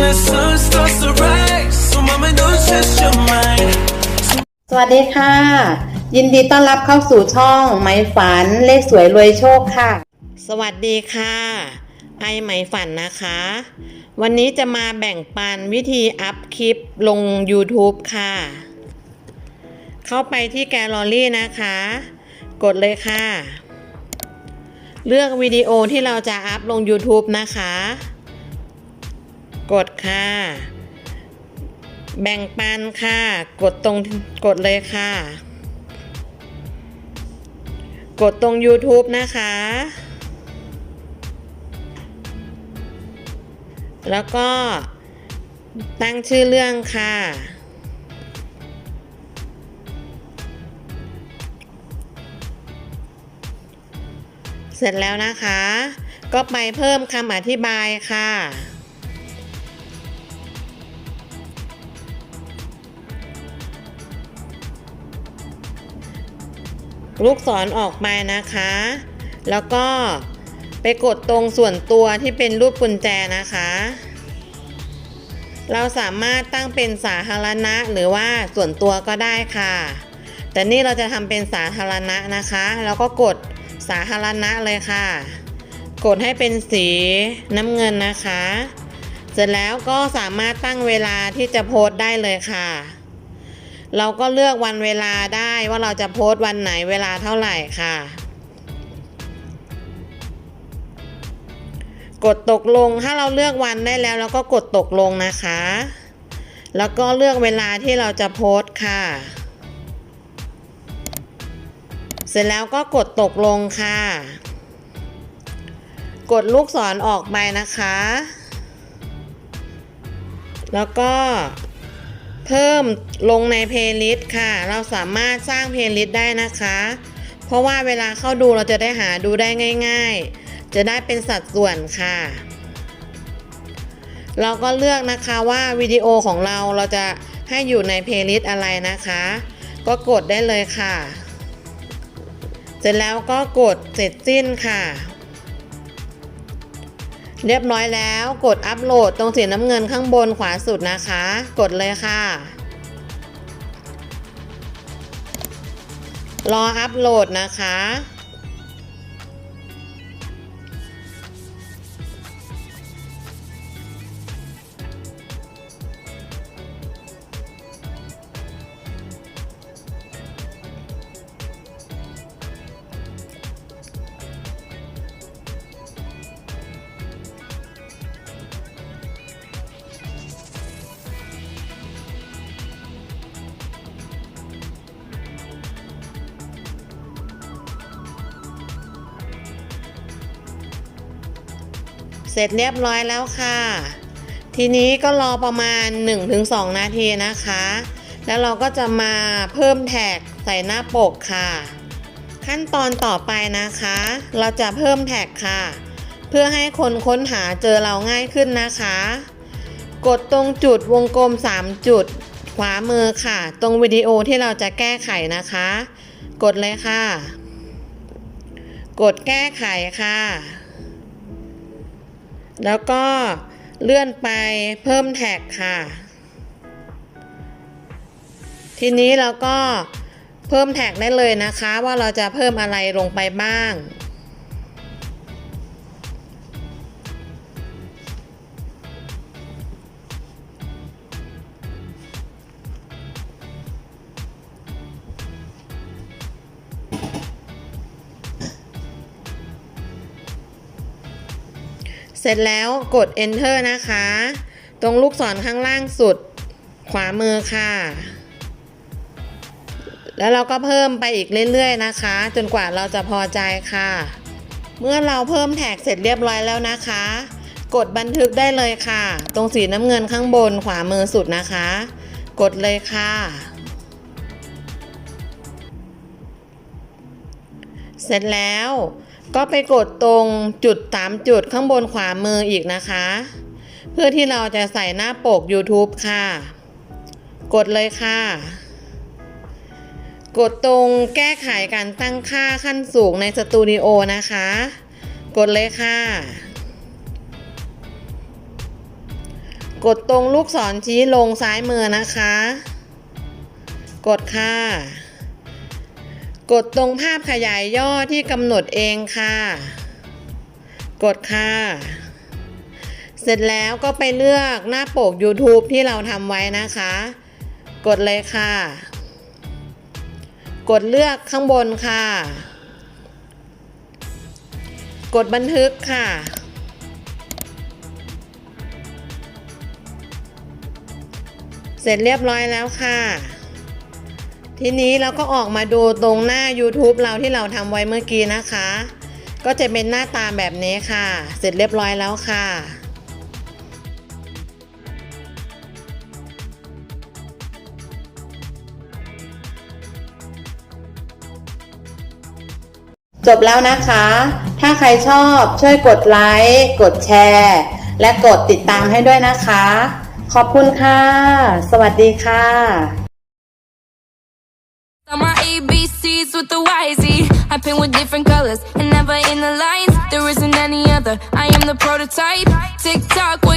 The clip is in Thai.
the sun starts to rise. So mama, don't stress your mind. สวัสดีค่ะ ยินดีต้อนรับเข้าสู่ช่องไหมฝันเลขสวยรวยโชคค่ะ สวัสดีค่ะ ไอไหมฝันนะคะ วันนี้จะมาแบ่งปันวิธีอัพคลิปลง YouTube ค่ะ เข้าไปที่แกลเลอรี่นะคะ กดเลยค่ะ เลือกวิดีโอที่เราจะอัพลง YouTube นะคะ กดค่ะ แบ่งปันค่ะ กดตรงกดเลยค่ะ กดตรง YouTube นะคะ แล้วก็ตั้งชื่อเรื่องค่ะ เสร็จแล้วนะคะ ก็ไปเพิ่มคำอธิบายค่ะ ลูกศรออกมานะคะ แล้วก็ไปกดตรงส่วนตัวที่เป็นรูปกุญแจนะคะ เราสามารถตั้งเป็นสาธารณะหรือว่าส่วนตัวก็ได้ค่ะ แต่นี่เราจะทำเป็นสาธารณะนะคะ แล้วก็กดสาธารณะเลยค่ะ กดให้เป็นสีน้ำเงินนะคะ เสร็จแล้วก็สามารถตั้งเวลาที่จะโพสต์ได้เลยค่ะ เราก็เลือกวันเวลาได้ว่าเราจะโพสต์วันไหนเวลาเท่าไหร่ค่ะ กดตกลงถ้าเราเลือกวันได้แล้วเราก็กดตกลงนะคะ แล้วก็เลือกเวลาที่เราจะโพสต์ค่ะ เสร็จแล้วก็กดตกลงค่ะ กดลูกศรออกไปนะคะ แล้วก็ พิ่มลงในเพลย์ลิสต์ค่ะ เราสามารถสร้างเพลย์ลิสต์ได้นะคะ เพราะว่าเวลาเข้าดูเราจะได้หาดูได้ง่าย ๆ จะได้เป็นสัดส่วนค่ะ เราก็เลือกนะคะว่าวิดีโอของเราเราจะให้อยู่ในเพลย์ลิสต์อะไรนะคะ ก็กดได้เลยค่ะ เสร็จแล้วก็กดเสร็จสิ้นค่ะ เรียบร้อยแล้วกดอัปโหลดตรงสีน้ำเงินข้างบนขวาสุดนะคะ กดเลยค่ะ รออัปโหลดนะคะ เสร็จเรียบร้อยแล้วค่ะ ทีนี้ก็รอประมาณ 1-2 นาทีนะคะ แล้วเราก็จะมาเพิ่มแท็กใส่หน้าปกค่ะ ขั้นตอนต่อไปนะคะ เราจะเพิ่มแท็กค่ะ เพื่อให้คนค้นหาเจอเราง่ายขึ้นนะคะ กดตรงจุดวงกลม 3 จุด ขวามือค่ะ ตรงวิดีโอที่เราจะแก้ไขนะคะ กดเลยค่ะ กดแก้ไขค่ะ แล้วก็เลื่อนไปเพิ่มแท็กค่ะ ทีนี้เราก็เพิ่มแท็กได้เลยนะคะ ว่าเราจะเพิ่มอะไรลงไปบ้าง เสร็จแล้วกด enter นะคะ ตรงลูกศรข้างล่างสุดขวามือค่ะ แล้วเราก็เพิ่มไปอีกเรื่อยๆนะคะ จนกว่าเราจะพอใจค่ะ เมื่อเราเพิ่มแท็กเสร็จเรียบร้อยแล้วนะคะ กดบันทึกได้เลยค่ะ ตรงสีน้ำเงินข้างบนขวามือสุดนะคะ กดเลยค่ะเสร็จแล้ว ก็ไปกดตรงจุดสามจุดข้างบนขวามืออีกนะคะ เพื่อที่เราจะใส่หน้าปก YouTube ค่ะ กดเลยค่ะ กดตรงแก้ไขการตั้งค่าขั้นสูงในสตูดิโอนะคะ กดเลยค่ะ กดตรงลูกศรชี้ลงซ้ายมือนะคะ กดค่ะ กดตรงภาพขยายย่อที่กำหนดเองค่ะ กดค่ะ เสร็จแล้วก็ไปเลือกหน้าปก YouTube ที่เราทำไว้นะคะ กดเลยค่ะ กดเลือกข้างบนค่ะ กดบันทึกค่ะเสร็จเรียบร้อยแล้วค่ะ ทีนี้เราก็ออกมาดูตรงหน้า YouTube เราที่เราทำไว้เมื่อกี้นะคะ ก็จะเป็นหน้าตาแบบนี้ค่ะ เสร็จเรียบร้อยแล้วค่ะจบแล้วนะคะ ถ้าใครชอบช่วยกดไลค์ กดแชร์ และกดติดตามให้ด้วยนะคะ ขอบคุณค่ะ สวัสดีค่ะ ABCs with the YZ. I paint with different colors and never in the lines. There isn't any other. I am the prototype. Tick tock.